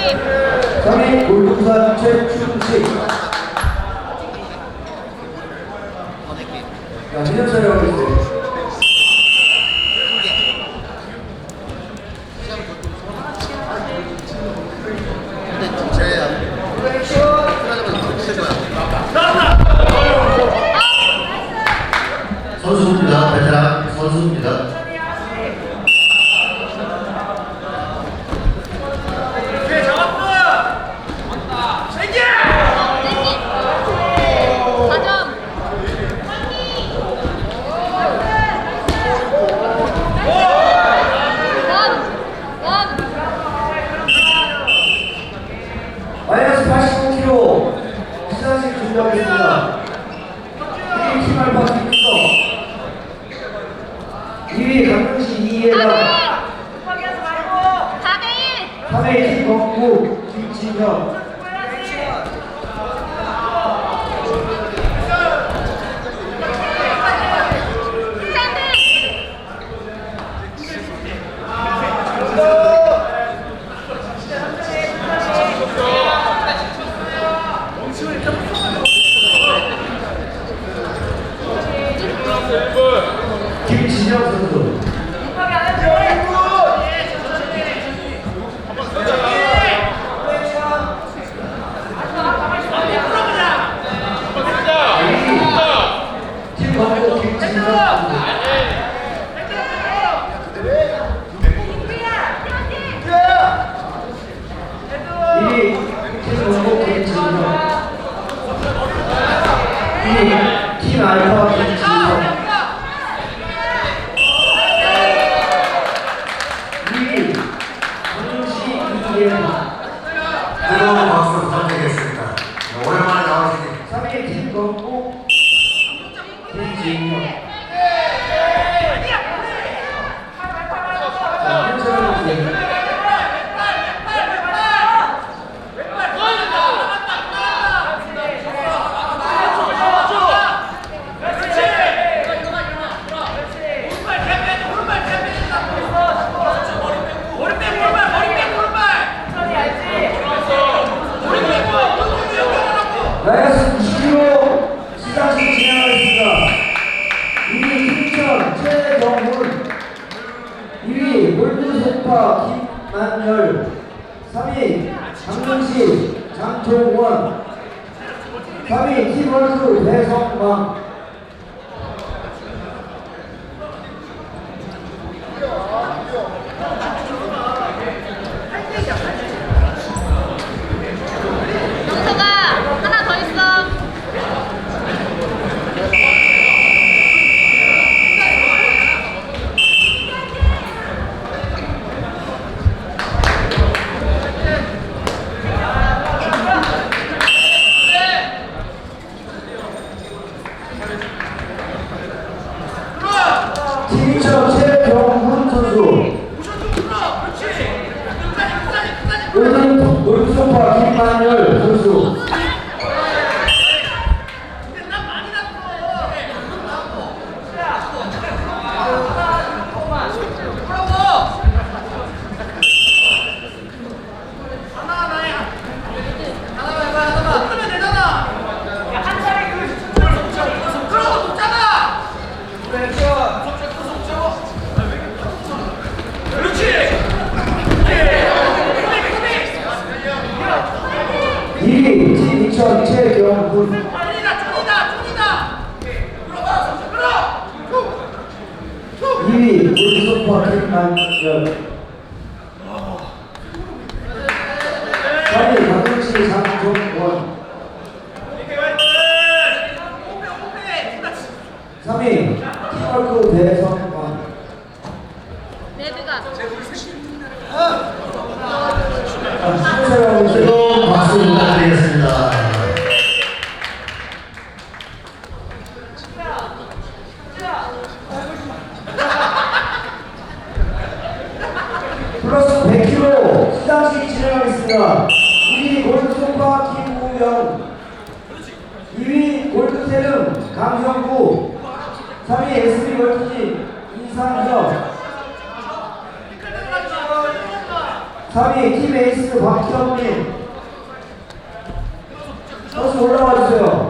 팀 3위 골동산 최춘식 자, 민현 촬영하고 있어요. 선수입니다. 베테랑 선수입니다. 사점 원! 원! 마이너스 85kg 시상식 준비하겠습니다. 1위 팀 알파 김민서 2위 강릉시 이예라 4대1! 3위 김건구 김진영 스탠드! 김진영 선수 김건구 김진영 선수 1위 김건구 김진영 2위 팀 알파 김진영 2위 강릉시 이예라 뜨거운 박수 부탁드리겠습니다. 오랜만에 나오시니 3위 김건구 김진영 자, 현철. 마 2위 골드소파 김만열 3위 강릉시 장종원 3위 팀월크 배성광 김 팀천 최경훈 2위 골드소파 김만열 3위 강릉시 장종원 3위 팀워크 배성광 레드가. 자, 수고하셨습니다. 뜨거운 박수 부탁드리겠습니다. 3위 SB 월키지 이상혁 3위 팀 에이스 박현민 다시 올라와 주세요.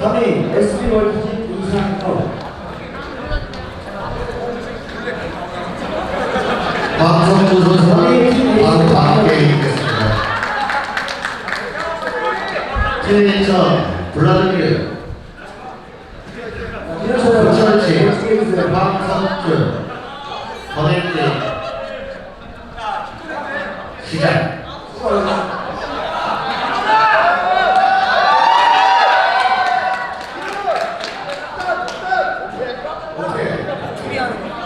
3위 SB 월드팀 이상혁 박성주 선수는 바로 밖에 있겠습니다. 최인천, 블라디미르, 부천치, 박성준, 커넥팅, 얘기하는 거야.